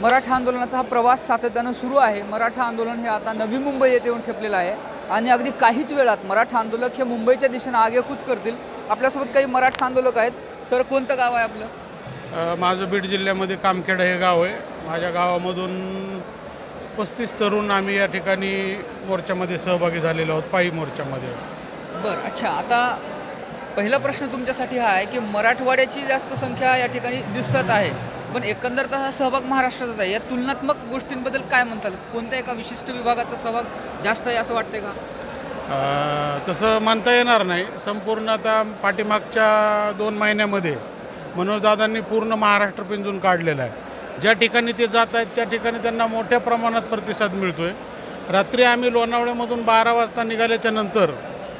मराठा आंदोलनाचा हा प्रवास सातत्यानं सुरू आहे. मराठा आंदोलन हे आता नवी मुंबई येथे येऊन ठेपलेलं आहे. आणि अगदी काहीच वेळात मराठा आंदोलक हे मुंबईच्या दिशेनं आगेकूच करतील. आपल्यासोबत काही मराठा आंदोलक आहेत. सर कोणतं गाव आहे आपलं? माझं बीड जिल्ह्यामध्ये कामखेड हे गाव आहे. माझ्या गावामधून पस्तीस तरुण आम्ही या ठिकाणी मोर्चामध्ये सहभागी झालेलो आहोत पायी मोर्चामध्ये. बरं अच्छा. आता पहिला प्रश्न तुमच्यासाठी हा आहे की मराठवाड्याची जास्त संख्या या ठिकाणी दिसत आहे. पण एकंदर हा सहभाग महाराष्ट्राचाच आहे. या तुलनात्मक गोष्टींबद्दल काय म्हणताल? कोणत्या एका विशिष्ट विभागाचा सहभाग जास्त आहे असं वाटतंय का? अ, तसं म्हणता येणार नाही. संपूर्ण आता पाठीमागच्या दोन महिन्यामध्ये मनोजदादांनी पूर्ण महाराष्ट्र पिंजून काढलेला आहे. ज्या ठिकाणी ते जात आहेत त्या ठिकाणी त्यांना मोठ्या प्रमाणात प्रतिसाद मिळतो आहे रात्री आम्ही लोणावळ्यामधून बारा वाजता निघाल्याच्या नंतर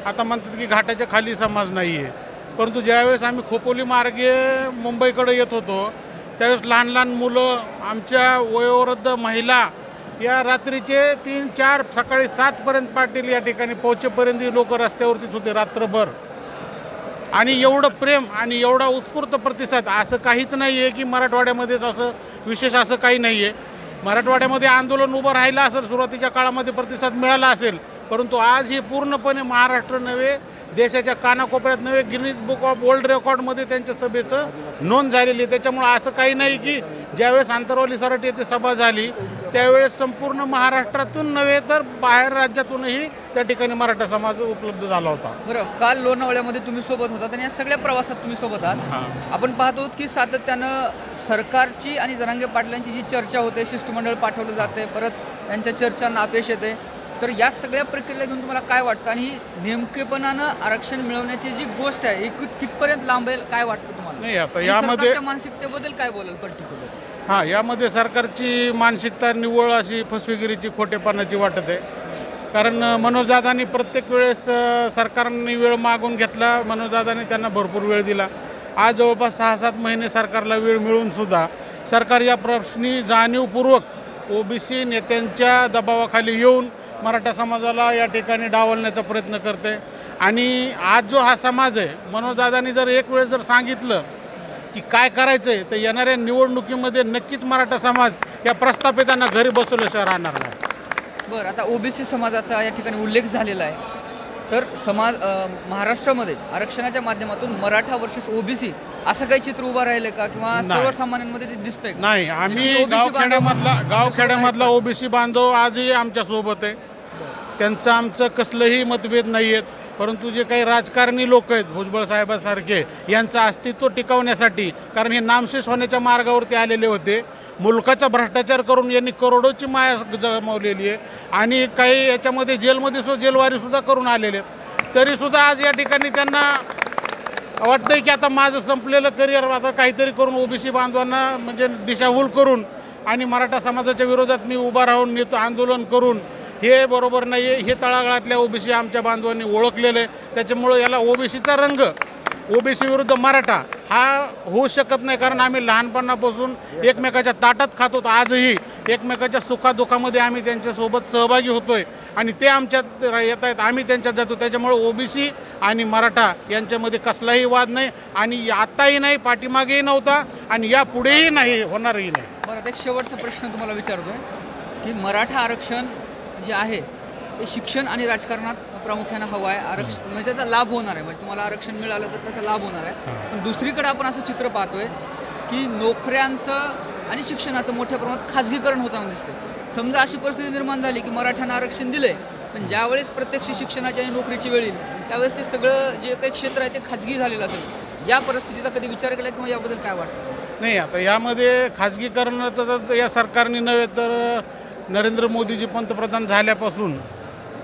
आता म्हणतात की घाटाच्या खाली समाज नाही आहे परंतु ज्यावेळेस आम्ही खोपोली मार्गे मुंबईकडे येत होतो त्यावेळेस लहान लहान मुलं आमच्या वयोवृद्ध महिला या रात्रीचे तीन चार सकाळी सातपर्यंत पाटील या ठिकाणी पोहोचेपर्यंत लोक रस्त्यावरतीच होते रात्रभर. आणि एवढं प्रेम आणि एवढा उत्स्फूर्त प्रतिसाद असं काहीच नाही आहे की मराठवाड्यामध्येच असं विशेष असं काही नाही आहे मराठवाड्यामध्ये आंदोलन उभं राहिलं असेल सुरुवातीच्या काळामध्ये प्रतिसाद मिळाला असेल परंतु आज हे पूर्णपणे महाराष्ट्र नव्हे देशाच्या कानाकोपऱ्यात नव्हे गिनीज बुक ऑफ वर्ल्ड रेकॉर्डमध्ये त्यांच्या सभेचं नोंद झालेली आहे. त्याच्यामुळं असं काही नाही की ज्यावेळेस आंतरवाली सराट येथे सभा झाली त्यावेळेस संपूर्ण महाराष्ट्रातून नव्हे तर बाहेर राज्यातूनही त्या ठिकाणी मराठा समाज उपलब्ध झाला होता. बरं काल लोणावळ्यामध्ये तुम्ही सोबत होतात आणि या सगळ्या प्रवासात तुम्ही सोबत आहात. आपण पाहतो की सातत्यानं सरकारची आणि जरांगे पाटलांची जी चर्चा होते शिष्टमंडळ पाठवलं जाते परत यांच्या चर्चांना अपयश येते तर या सगळ्या प्रक्रियेला घेऊन तुम्हाला काय वाटतं? आणि ही नेमकेपणानं आरक्षण मिळवण्याची जी गोष्ट आहे ही कित- कितपर्यंत लांबेल काय वाटतं तुम्हाला? नाही आता आणि यामध्ये सरकारच्या मानसिकतेबद्दल काय बोलाल पर्टिक्युलर हां यामध्ये सरकारची मानसिकता निव्वळ अशी फसवेगिरीची खोटेपणाची वाटत आहे. कारण अ, मनोजदादांनी प्रत्येक वेळेस अ, सरकारने वेळ मागून घेतला मनोजदादांनी त्यांना भरपूर वेळ दिला. आज जवळपास सहा सात महिने सरकारला वेळ मिळून सुद्धा सरकार या प्रश्नी जाणीवपूर्वक ओबीसी नेत्यांच्या दबावाखाली येऊन मराठा समाजाला या ठिकाणी डावलण्याचा प्रयत्न करते. आणि आज जो हा समाज आहे मनोजदादांनी जर एक वेळेस जर सांगितलं की काय करायचं आहे तर येणाऱ्या निवडणुकीमध्ये नक्कीच मराठा समाज या प्रस्थापितांना घरी बसवल्याशिवाय राहणार नाही. बरं आता ओबीसी समाजाचा या ठिकाणी उल्लेख झालेला आहे. तर समाज महाराष्ट्रामध्ये आरक्षणाच्या माध्यमातून मराठा वर्सेस ओबीसी असं काही चित्र उभं राहिलं का? किंवा. सर्वसामान्यांमध्ये ते दिसतंय? नाही आम्ही OBC गावखेड्यामधला गावखेड्यामधला ओबीसी बांधव आजही आमच्यासोबत आहे. त्यांचं आमचं कसलंही मतभेद नाही आहेत. परंतु जे काही राजकारणी लोक आहेत भुजबळ साहेबांसारखे यांचं अस्तित्व टिकवण्यासाठी कारण हे नामशेष होण्याच्या मार्गावरती आलेले होते. मुलकाचा भ्रष्टाचार करून यांनी करोडोची माया जमवलेली आहे. आणि काही याच्यामध्ये जेलमध्ये सुद्धा जेलवारीसुद्धा करून आलेले आहेत. तरीसुद्धा आज या ठिकाणी त्यांना वाटतंय की आता माझं संपलेलं करिअर आता काहीतरी करून ओबीसी बांधवांना म्हणजे दिशाभूल करून आणि मराठा समाजाच्या विरोधात मी उभा राहून नेत आंदोलन करून हे बरोबर नाही आहे हे तळागाळातल्या ओबीसी आमच्या बांधवांनी ओळखलेलं आहे. त्याच्यामुळं याला ओबीसीचा रंग ओबीसी विरुद्ध मराठा हा होऊ शकत नाही कारण आम्ही लहानपणापासून एकमेकाच्या ताटात खात होतो. आजही एकमेकाच्या सुखादुखामध्ये आम्ही त्यांच्यासोबत सहभागी होतो आहे आणि ते आमच्यात येत आहेत. आम्ही त्यांच्यात जातो. त्याच्यामुळे ओबीसी आणि मराठा यांच्यामध्ये कसलाही वाद नाही आणि आत्ताही नाही पाठीमागेही नव्हता आणि यापुढेही नाही होणारही नाही. बरं आता एक शेवटचा प्रश्न तुम्हाला विचारतो की मराठा आरक्षण जे आहे ते शिक्षण आणि राजकारणात प्रामुख्यानं हवं आहे. आरक्षण म्हणजे त्याचा लाभ होणार आहे. म्हणजे तुम्हाला आरक्षण मिळालं तर त्याचा लाभ होणार आहे. पण दुसरीकडे आपण असं चित्र पाहतोय की नोकऱ्यांचं आणि शिक्षणाचं मोठ्या प्रमाणात खाजगीकरण होताना दिसतंय. समजा अशी परिस्थिती निर्माण झाली की मराठ्यांना आरक्षण दिलंय पण ज्यावेळेस प्रत्यक्ष शिक्षणाची आणि नोकरीची वेळ येईल त्यावेळेस ते सगळं जे काही क्षेत्र आहे ते खाजगी झालेलं असेल. या परिस्थितीचा कधी विचार केला किंवा याबद्दल काय वाटतं? नाही आता यामध्ये खाजगीकरणाचं तर या सरकारने नव्हे तर नरेंद्र मोदीजी पंतप्रधान झाल्यापासून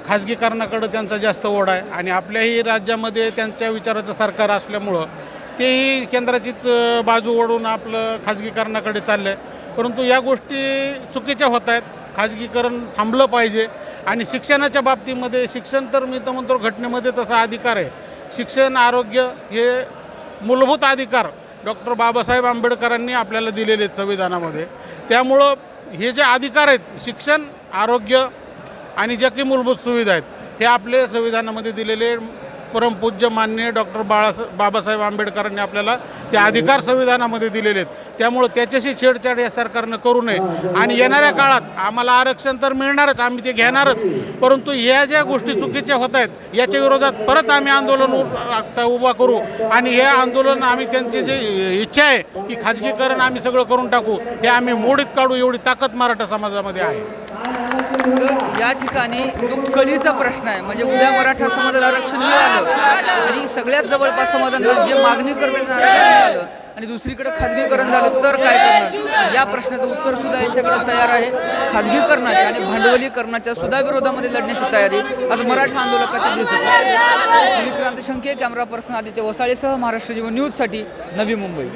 खाजगीकरणाकडं त्यांचा जास्त ओढ आहे आणि आपल्याही राज्यामध्ये त्यांच्या विचाराचं सरकार असल्यामुळं तेही केंद्राचीच बाजू ओढून आपलं खाजगीकरणाकडे चाललं आहे परंतु या गोष्टी चुकीच्या होत आहेत. खाजगीकरण थांबलं पाहिजे आणि शिक्षणाच्या बाबतीमध्ये शिक्षण तर मी तर म्हणतो घटनेमध्ये तसा अधिकार आहे. शिक्षण आरोग्य हे मूलभूत अधिकार डॉक्टर बाबासाहेब आंबेडकरांनी आपल्याला दिलेले आहेत संविधानामध्ये. त्यामुळं हे जे अधिकार आहेत शिक्षण आरोग्य आणि ज्या काही मूलभूत सुविधा आहेत हे आपले संविधानामध्ये दिलेले परमपूज्य माननीय डॉक्टर बाळास बाबासाहेब आंबेडकरांनी आपल्याला ते अधिकार संविधानामध्ये दिलेले आहेत. त्यामुळं त्याच्याशी छेडछाड या सरकारनं करू नये. आणि येणाऱ्या काळात आम्हाला आरक्षण तर मिळणारच आम्ही ते घेणारच. परंतु ह्या ज्या गोष्टी चुकीच्या होत आहेत याच्या विरोधात परत आम्ही आंदोलन उभा करू. आणि हे आंदोलन आम्ही त्यांची जी इच्छा आहे की खाजगीकरण आम्ही सगळं करून टाकू हे आम्ही मोडीत काढू एवढी ताकद मराठा समाजामध्ये आहे. तर या ठिकाणी जो कळीचा प्रश्न आहे. म्हणजे उद्या मराठा समाजाला आरक्षण मिळालं आणि सगळ्यात जवळपास समाजाला जे मागणी करण्यात आरक्षण आणि दुसरीकडे खाजगीकरण झालं तर काय करणार? या प्रश्नाचं उत्तर सुद्धा यांच्याकडे तयार आहे. खाजगीकरणाच्या आणि भांडवलीकरणाच्या सुद्धा विरोधामध्ये लढण्याची तयारी आज मराठा आंदोलकाच्या दिवसात विक्रांत शंके कॅमेरा पर्सन आदित्य वसाळेसह महाराष्ट्र जीवन न्यूजसाठी नवी मुंबई.